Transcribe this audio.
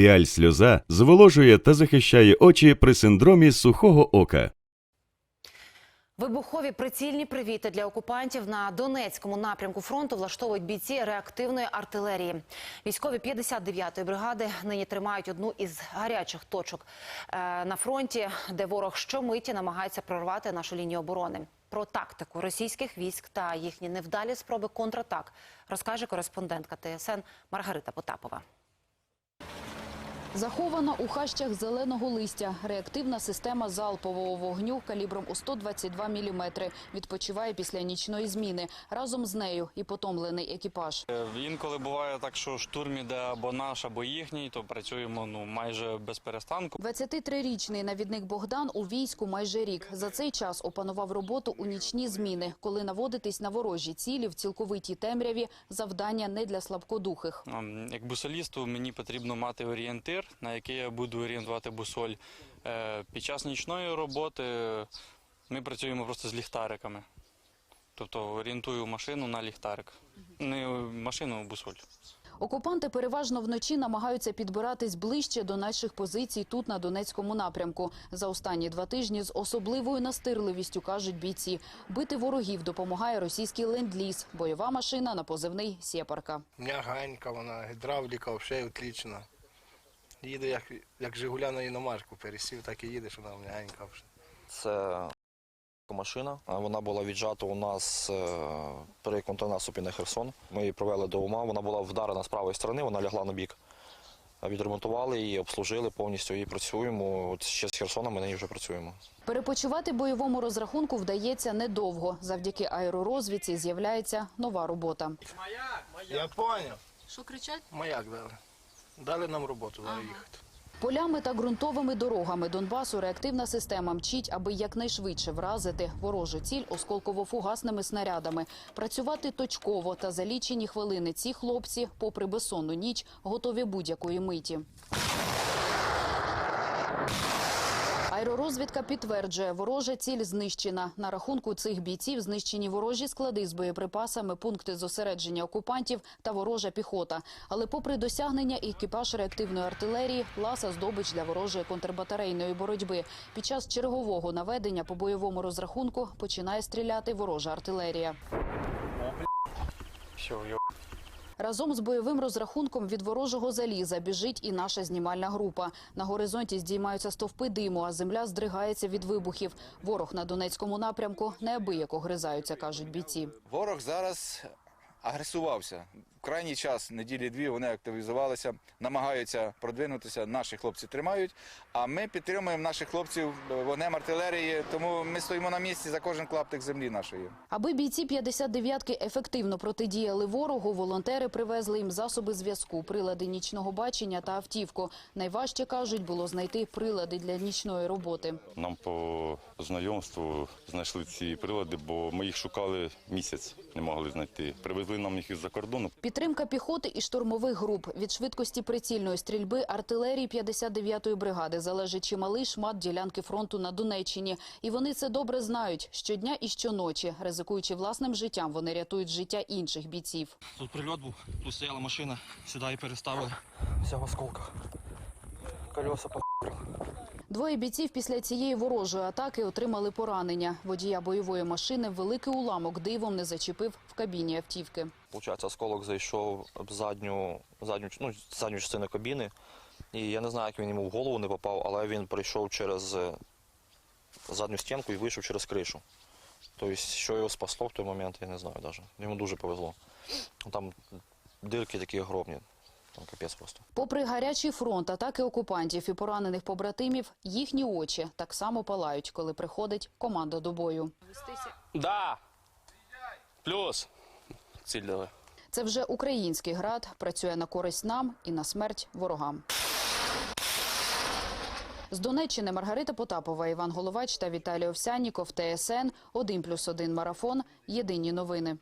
Піаль сльоза зволожує та захищає очі при синдромі сухого ока. Вибухові прицільні привіти для окупантів на Донецькому напрямку фронту влаштовують бійці реактивної артилерії. Військові 59-ї бригади нині тримають одну із гарячих точок е, на фронті, де ворог щомиті намагається прорвати нашу лінію оборони. Про тактику російських військ та їхні невдалі спроби контратак розкаже кореспондентка ТСН Маргарита Потапова. Захована у хащах зеленого листя. Реактивна система залпового вогню калібром у 122 мм. Відпочиває після нічної зміни. Разом з нею і потомлений екіпаж. Е, Інколи буває так, що штурм іде або наш, або їхній, то працюємо ну майже без перестанку. 23-річний навідник Богдан у війську майже рік. За цей час опанував роботу у нічні зміни. Коли наводитись на ворожі цілі в цілковитій темряві, завдання не для слабкодухих. Як бусолісту мені потрібно мати орієнтир, на який я буду орієнтувати бусоль. Е, Під час нічної роботи ми працюємо просто з ліхтариками. Тобто орієнтую машину на ліхтарик. Не машину, а бусоль. Окупанти переважно вночі намагаються підбиратись ближче до наших позицій тут на Донецькому напрямку. За останні два тижні з особливою настирливістю кажуть бійці. Бити ворогів допомагає російський ленд-ліз, бойова машина на позивний «Сєпарка». М'ягенька вона, гідравліка, все отлично. Їде як, як Жигуля на іномарку пересів, так і їде, що вона м'ягенька вже. Це машина. А Вона була віджата у нас е, при контрнаступі на Херсон. Ми її провели до ума. Вона була вдарена з правої сторони, вона лягла на бік. Відремонтували її, обслужили повністю і працюємо. От ще з Херсона ми нею вже працюємо. Перепочивати бойовому розрахунку вдається недовго. Завдяки аеророзвідці з'являється нова робота. Я поняв. Що кричать? Маяк дали. Дали нам роботу зараз їхати. Полями та ґрунтовими дорогами Донбасу реактивна система мчить, аби якнайшвидше вразити ворожу ціль осколково-фугасними снарядами. Працювати точково та за лічені хвилини ці хлопці, попри безсонну ніч, готові будь-якої миті. Аеророзвідка підтверджує, ворожа ціль знищена. На рахунку цих бійців знищені ворожі склади з боєприпасами, пункти зосередження окупантів та ворожа піхота. Але попри досягнення, екіпаж реактивної артилерії – ласа здобич для ворожої контрбатарейної боротьби. Під час чергового наведення по бойовому розрахунку починає стріляти ворожа артилерія. Все. Разом з бойовим розрахунком від ворожого заліза біжить і наша знімальна група. На горизонті здіймаються стовпи диму, а земля здригається від вибухів. Ворог на Донецькому напрямку неабияко гризаються, кажуть бійці. Ворог зараз агресувався. В крайній час, неділі-дві, вони активізувалися, намагаються продвинутися. Наші хлопці тримають. А ми підтримуємо наших хлопців вогнем артилерії, тому ми стоїмо на місці за кожен клаптик землі нашої. Аби бійці 59-ки ефективно протидіяли ворогу, волонтери привезли їм засоби зв'язку, прилади нічного бачення та автівку. Найважче, кажуть, було знайти прилади для нічної роботи. Нам по знайомству знайшли ці прилади, бо ми їх шукали місяць, не могли знайти. Привезли нам їх із-за кордону. Підтримка піхоти і штурмових груп від швидкості прицільної стрільби артилерії 59-ї бригади залежить чималий шмат ділянки фронту на Донеччині. І вони це добре знають. Щодня і щоночі, ризикуючи власним життям, вони рятують життя інших бійців. Тут прильот був, тут стояла машина, сюди і переставили. Вся в осколках. Колеса по Двоє бійців після цієї ворожої атаки отримали поранення. Водія бойової машини великий уламок дивом не зачепив в кабіні автівки. Получається, осколок зайшов в задню, задню, ну, задню частину кабіни. І я не знаю, як він йому в голову не попав, але він пройшов через е, задню стінку і вийшов через кришу. Тобто, що його спасло в той момент, я не знаю навіть. Йому дуже повезло. Там дирки такі огромні. Там капець просто. Попри гарячий фронт, атаки окупантів і поранених побратимів, їхні очі так само палають, коли приходить команда до бою. Да! Плюс! Ціль дали. Це вже український град працює на користь нам і на смерть ворогам. З Донеччини Маргарита Потапова, Іван Головач та Віталій Овсянніков, ТСН, 1+,1 марафон. Єдині новини.